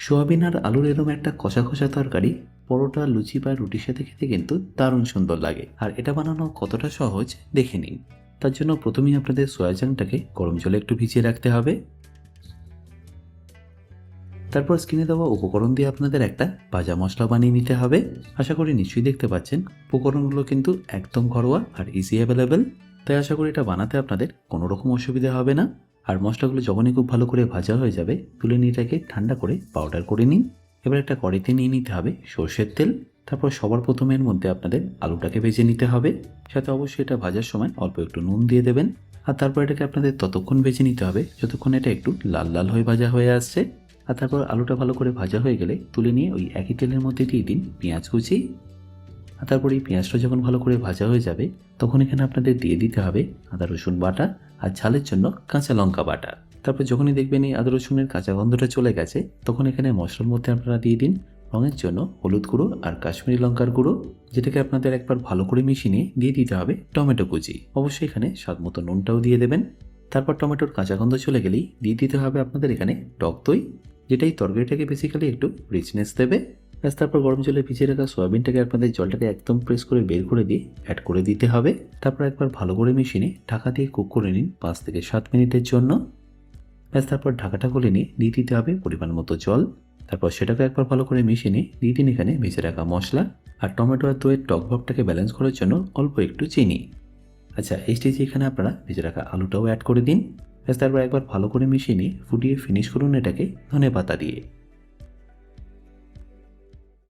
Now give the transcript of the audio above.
Soybean আর আলুর এরম একটা কষা কষা তরকারি, পরোটা, লুচি বা রুটির সাথে খেতে কিন্তু দারুণ সুন্দর লাগে। আর এটা বানানো কতটা সহজ, দেখে নিন। তার জন্য প্রথমেই আপনাদের সয়াচাংটাকে গরম জলে একটু ভিজিয়ে রাখতে হবে। তারপর স্ক্রিনে দেওয়া উপকরণ দিয়ে আপনাদের একটা ভাজা মশলা বানিয়ে নিতে হবে। আশা করি নিশ্চয়ই দেখতে পাচ্ছেন, উপকরণগুলো কিন্তু একদম ঘরোয়া আর ইজি অ্যাভেলেবেল তাই আশা করি এটা বানাতে আপনাদের কোনো রকম অসুবিধা হবে না। আর মশলাগুলো যখনই খুব ভালো করে ভাজা হয়ে যাবে, তুলে নিয়ে এটাকে ঠান্ডা করে পাউডার করে নিন। এবার একটা কড়াইতে নিয়ে নিতে হবে সর্ষের তেল। তারপর সবার প্রথমে এর মধ্যে আপনাদের আলুটাকে ভেজে নিতে হবে। সাথে অবশ্যই এটা ভাজার সময় অল্প একটু নুন দিয়ে দেবেন। আর তারপর এটাকে আপনাদের ততক্ষণ ভেজে নিতে হবে, যতক্ষণ এটা একটু লাল লাল হয়ে ভাজা হয়ে আসছে। আর তারপর আলুটা ভালো করে ভাজা হয়ে গেলে তুলে নিয়ে ওই একই তেলের মধ্যে দিয়ে দিন পেঁয়াজ কুচি। আর তারপর এই পেঁয়াজটা যখন ভালো করে ভাজা হয়ে যাবে, তখন এখানে আপনাদের দিয়ে দিতে হবে আদা রসুন বাটা। আর ঝালের জন্য কাঁচা লঙ্কা বাটা। তারপর যখনই দেখবেন এই আদা রসুনের কাঁচা গন্ধটা চলে গেছে, তখন এখানে মশলার মধ্যে আপনারা দিয়ে দিন রঙের জন্য হলুদ গুঁড়ো আর কাশ্মীরি লঙ্কার গুঁড়ো, যেটাকে আপনাদের একবার ভালো করে মিশিয়ে নিয়ে দিয়ে দিতে হবে টমেটো কুচি। অবশ্যই এখানে স্বাদ মতো নুনটাও দিয়ে দেবেন। তারপর টমেটোর কাঁচা গন্ধ চলে গেলেই দিয়ে দিতে হবে আপনাদের এখানে টক দই, যেটাই তরকারিটাকে বেসিক্যালি একটু রিচনেস দেবে। ব্যাস, তারপর গরম জলে ভিজিয়ে রাখা সয়াবিনটাকে আপনাদের জলটাকে একদম প্রেস করে বের করে দিয়ে অ্যাড করে দিতে হবে। তারপর একবার ভালো করে মিশিয়ে নিয়ে ঢাকা দিয়ে কুক করে নিন পাঁচ থেকে সাত মিনিটের জন্য। ব্যাস, তারপর ঢাকাটা খুলে নিয়ে দিয়ে দিতে হবে পরিমাণ মতো জল। তারপর সেটাকে একবার ভালো করে মিশিয়ে নিয়ে দিয়ে দিন এখানে ভেজে রাখা মশলা আর টমেটো আর দইয়ের টক ভাবটাকে ব্যালেন্স করার জন্য অল্প একটু চিনি। আচ্ছা এই স্টেজে এখানে আপনারা ভেজে রাখা আলুটাও অ্যাড করে দিন। ব্যাস, তারপর একবার ভালো করে মিশিয়ে নিয়ে ফুটিয়ে ফিনিশ করুন এটাকে ধনে পাতা দিয়ে।